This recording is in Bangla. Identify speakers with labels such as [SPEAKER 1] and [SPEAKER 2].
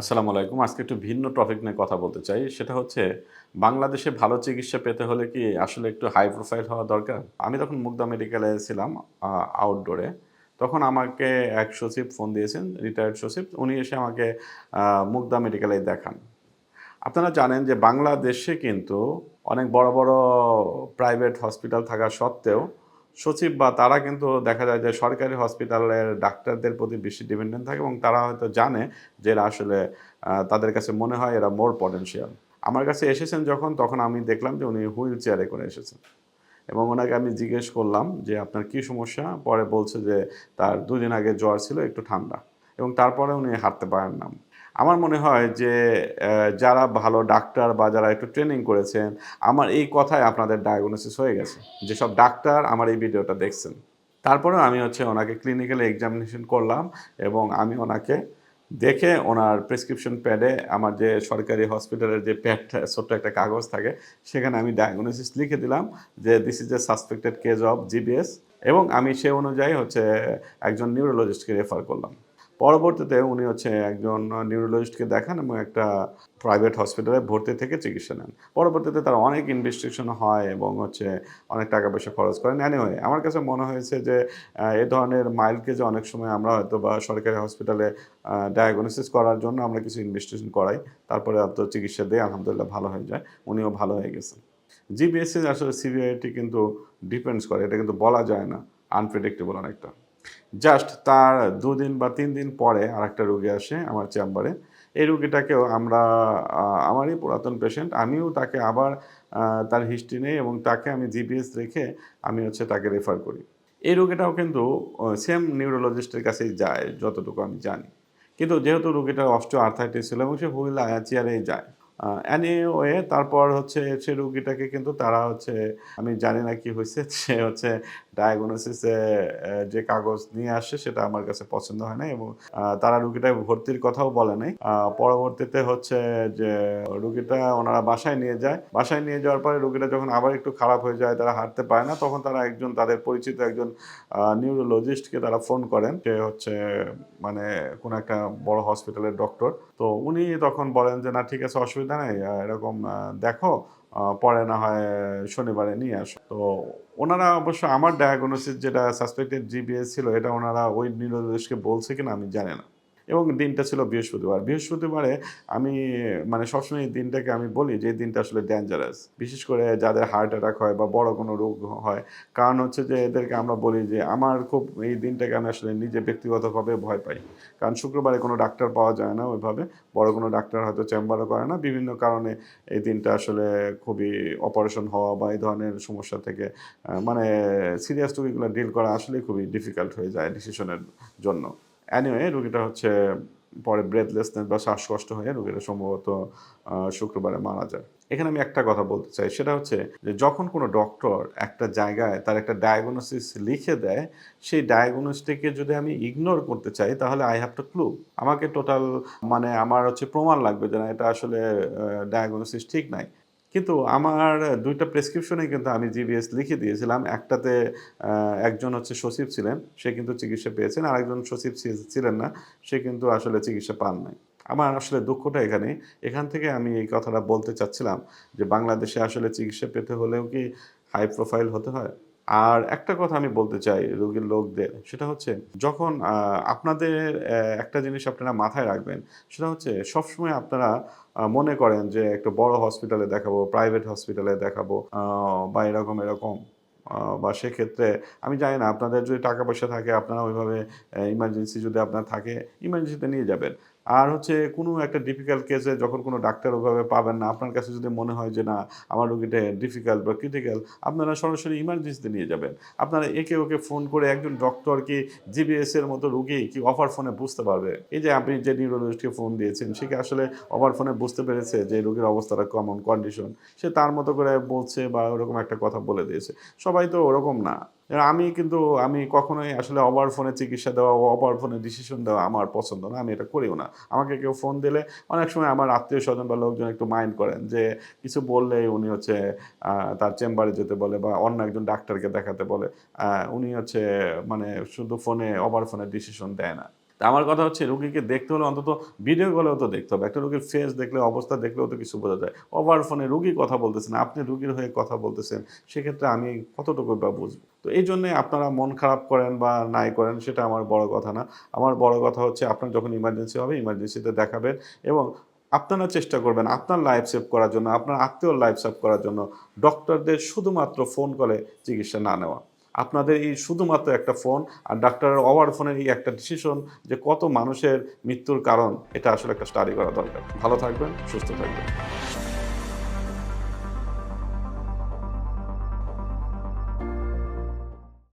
[SPEAKER 1] আসসালামু আলাইকুম। আজকে একটু ভিন্ন টপিক নিয়ে কথা বলতে চাই। সেটা হচ্ছে, বাংলাদেশে ভালো চিকিৎসা পেতে হলে কি আসলে একটু হাই প্রোফাইল হওয়া দরকার? আমি তখন মুগদা মেডিকেলে ছিলাম আউটডোরে তখন আমাকে এক সচিব ফোন দিয়েছেন রিটায়ার্ড সচিব। উনি এসে আমাকে মুগদা মেডিকেলে দেখান। আপনারা জানেন যে বাংলাদেশে কিন্তু অনেক বড় বড় প্রাইভেট হসপিটাল থাকা সত্ত্বেও সচিব বা তারা কিন্তু দেখা যায় যে সরকারি হসপিটালের ডাক্তারদের প্রতি বেশি ডিপেন্ডেন্ট থাকে এবং তারা হয়তো জানে যে এরা আসলে তাদের কাছে মনে হয় এরা মোর পটেনশিয়াল আমার কাছে এসেছেন যখন, তখন আমি দেখলাম যে উনি হুইল চেয়ারে করে এসেছেন। এবং ওনাকে আমি জিজ্ঞেস করলাম যে আপনার কি সমস্যা? পরে বলছে যে তার দুদিন আগে জ্বর ছিল, একটু ঠান্ডা। এবং তারপরে উনি হাঁটতে পারেন না। আমার মনে হয় যে যারা ভালো ডাক্তার বা যারা একটু ট্রেনিং করেছেন, আমার এই কথায় আপনাদের ডায়াগনোসিস হয়ে গেছে। যেসব ডাক্তার আমার এই ভিডিওটা দেখছেন। তারপরে আমি হচ্ছে ওনাকে ক্লিনিক্যালি এক্সামিনেশন করলাম এবং আমি ওনাকে দেখে ওনার প্রেসক্রিপশন প্যাডে আমার যে সরকারি হসপিটালের যে প্যাড ছোট্ট একটা কাগজ থাকে, সেখানে আমি ডায়াগনোসিস লিখে দিলাম যে this is a suspected case of GBS এবং আমি সে অনুযায়ী হচ্ছে একজন নিউরোলজিস্টকে রেফার করলাম। পরবর্তীতে উনি হচ্ছে একজন নিউরোলজিস্টকে দেখান এবং একটা প্রাইভেট হসপিটালে ভর্তি থেকে চিকিৎসা নেন। পরবর্তীতে তার অনেক ইনভেস্টিগেশন হয় এবং হচ্ছে অনেক টাকা পয়সা খরচ করেন। এনিওয়ে আমার কাছে মনে হয়েছে যে এ ধরনের মাইলকে যে অনেক সময় আমরা হয়তো বা সরকারি হসপিটালে ডায়াগনোসিস করার জন্য আমরা কিছু ইনভেস্টিগেশন করাই। তারপরে তো চিকিৎসা দিয়ে আলহামদুলিল্লাহ ভালো হয়ে যায়। উনিও ভালো হয়ে গেছেন। জিবিএসসি আসলে সিবিআইটি কিন্তু ডিপেন্ডস করে। এটা কিন্তু বলা যায় না। আনপ্রেডিক্টেবল অনেকটা। জাস্ট তার দুদিন বা তিন দিন পরে আরেকটা রুগী আসে আমার চেম্বারে। এই রুগীটাকেও আমরা আমারই পুরাতন পেশেন্ট আমিও তাকে আবার তার হিস্ট্রি নেই এবং তাকে আমি জিপিএস রেখে আমি হচ্ছে তাকে রেফার করি। এই রুগীটাও কিন্তু সেম নিউরোলজিস্টের কাছেই যায়, যতটুকু আমি জানি। কিন্তু যেহেতু রুগীটার অস্টিও আর্থাইটিস ছিল এবং সে হুইল চেয়ারেই যায় অ্যানিওয়ে তারপর হচ্ছে সে রুগীটাকে কিন্তু তারা হচ্ছে, আমি জানি না কি হয়েছে সে হচ্ছে ডায়াগনোসিসে যে কাগজ নিয়ে আসে সেটা আমার কাছে পছন্দ হয় না এবং তারা রুগীটা ভর্তির কথাও বলে নাই। পরবর্তীতে হচ্ছে যে রুগীটা ওনারা বাসায় নিয়ে যায়। বাসায় নিয়ে যাওয়ার পরে রুগীটা যখন আবার একটু খারাপ হয়ে যায়, তারা হাঁটতে পারে না, তখন তারা একজন, তাদের পরিচিত একজন নিউরোলজিস্টকে তারা ফোন করেন। সে হচ্ছে মানে কোনো একটা বড় হসপিটালের ডক্টর তো উনি তখন বলেন যে, না, ঠিক আছে, অসুবিধা নেই নাই এরকম দেখো পরে না হয় শনিবারে নিয়ে আসো। তো ওনারা অবশ্য আমার ডায়াগনোসিস যেটা সাসপেক্টেড জিবিএস ছিল, এটা ওনারা ওই নিরদেশকে বলছে কিনা আমি জানি না। এবং দিনটা ছিল বৃহস্পতিবার। বৃহস্পতিবারে আমি মানে সবসময় দিনটাকে আমি বলি যে, এই দিনটা আসলে ডেঞ্জারাস বিশেষ করে যাদের হার্ট অ্যাটাক হয় বা বড় কোনো রোগ হয়, কারণ হচ্ছে যে, এদেরকে আমরা বলি যে, আমার খুব এই দিনটাকে আমি আসলে নিজে ব্যক্তিগতভাবে ভয় পাই। কারণ শুক্রবারে কোনো ডাক্তার পাওয়া যায় না ওইভাবে। বড় কোনো ডাক্তার হয়তো চেম্বারও করে না। বিভিন্ন কারণে এই দিনটা আসলে খুবই অপারেশন হওয়া বা এই ধরনের সমস্যা থেকে মানে সিরিয়াস রোগীগুলো ডিল করা আসলেই খুবই ডিফিকাল্ট হয়ে যায় ডিসিশনের জন্য। অ্যানিওয়ে রুগীটা হচ্ছে পরে ব্রেথলেসনেস বা শ্বাসকষ্ট হয়ে রুগীটা সম্ভবত শুক্রবারে মারা যায়। এখানে আমি একটা কথা বলতে চাই, সেটা হচ্ছে যে যখন কোনো ডক্টর একটা জায়গায় তার একটা ডায়াগনোসিস লিখে দেয়, সেই ডায়াগনোসটিকে যদি আমি ইগনোর করতে চাই, তাহলে আই হ্যাভ টু ক্লু আমাকে টোটাল মানে আমার হচ্ছে প্রমাণ লাগবে যে না, এটা আসলে ডায়াগনোসিস ঠিক নাই। কিন্তু আমার দুইটা প্রেসক্রিপশনে কিন্তু আমি জিবিএস লিখে দিয়েছিলাম। একটাতে একজন হচ্ছে সচিব ছিলেন, সে কিন্তু চিকিৎসা পেয়েছেন। আর একজন সচিব ছিলেন না, সে কিন্তু আসলে চিকিৎসা পান নাই। আমার আসলে দুঃখটা এখানে। এখান থেকে আমি এই কথাটা বলতে চাচ্ছিলাম যে, বাংলাদেশে আসলে চিকিৎসা পেতে হলেও কি হাই প্রোফাইল হতে হয়? আর একটা কথা আমি বলতে চাই রোগীর লোকদের, সেটা হচ্ছে যখন আপনাদের একটা জিনিস আপনারা মাথায় রাখবেন, সেটা হচ্ছে সবসময় আপনারা মনে করেন যে একটা বড় হসপিটালে দেখাবো, প্রাইভেট হসপিটালে দেখাবো বা এরকম এরকম বা সেক্ষেত্রে আমি জানি না, আপনাদের যদি টাকা পয়সা থাকে, আপনারা ওইভাবে ইমার্জেন্সি যদি আপনার থাকে ইমার্জেন্সিতে নিয়ে যাবেন। আর হচ্ছে কোনো একটা ডিফিকাল্ট কেসে যখন কোনো ডাক্তার ওভাবে পাবেন না, আপনার কাছে যদি মনে হয় যে না, আমার রুগীটা ডিফিকাল্ট বা ক্রিটিক্যাল আপনারা সরাসরি ইমার্জেন্সিতে নিয়ে যাবেন। আপনারা একে ওকে ফোন করে একজন ডক্টর কি জিবিএস এর মতো রুগী কি অফার ফোনে বুঝতে পারবে? এই যে আপনি যে নিউরোলজিস্টকে ফোন দিয়েছেন, সে কি আসলে অফার ফোনে বুঝতে পেরেছে যে রোগীর অবস্থাটা কমন কন্ডিশন সে তার মতো করে বলছে বা ওরকম একটা কথা বলে দিয়েছে। সবাই তো ওরকম না। আমি কিন্তু, আমি কখনোই আসলে অবার ফোনে চিকিৎসা দেওয়া অবার ফোনে ডিসিশন দেওয়া আমার পছন্দ না, আমি এটা করিও না। আমাকে কেউ ফোন দিলে অনেক সময় আমার আত্মীয় স্বজন বা লোকজন একটু মাইন্ড করেন যে, কিছু বললেই উনি হচ্ছে তার চেম্বারে যেতে বলে বা অন্য একজন ডাক্তারকে দেখাতে বলে উনি হচ্ছে মানে শুধু ফোনে অবার ফোনে ডিসিশন দেয় না। তা আমার কথা হচ্ছে, রুগীকে দেখতে হলে অন্তত ভিডিও কলেও তো দেখতে হবে। একটা রুগীর ফেস দেখলে, অবস্থা দেখলেও তো কিছু বোঝা যায়। ওভার ফোনে রুগী কথা বলতেছেন আপনি রুগীর হয়ে কথা বলতেছেন, সেক্ষেত্রে আমি কতটুকু বা বুঝব? তো এই জন্যে আপনারা মন খারাপ করেন বা নাই করেন সেটা আমার বড় কথা না। আমার বড় কথা হচ্ছে আপনার যখন ইমার্জেন্সি হবে ইমার্জেন্সিতে দেখাবেন এবং আপনারা চেষ্টা করবেন আপনার লাইফ সেভ করার জন্য, আপনার আত্মীয় লাইফ সেভ করার জন্য ডক্টরদের শুধুমাত্র ফোন কলে চিকিৎসা না নেওয়া। আপনাদের এই শুধুমাত্র একটা ফোন আর ডাক্তারের ওভার ফোনের এই একটা ডিসিশন যে কত মানুষের মৃত্যুর কারণ, এটা আসলে একটা স্টাডি করা দরকার। ভালো থাকবেন, সুস্থ থাকবেন।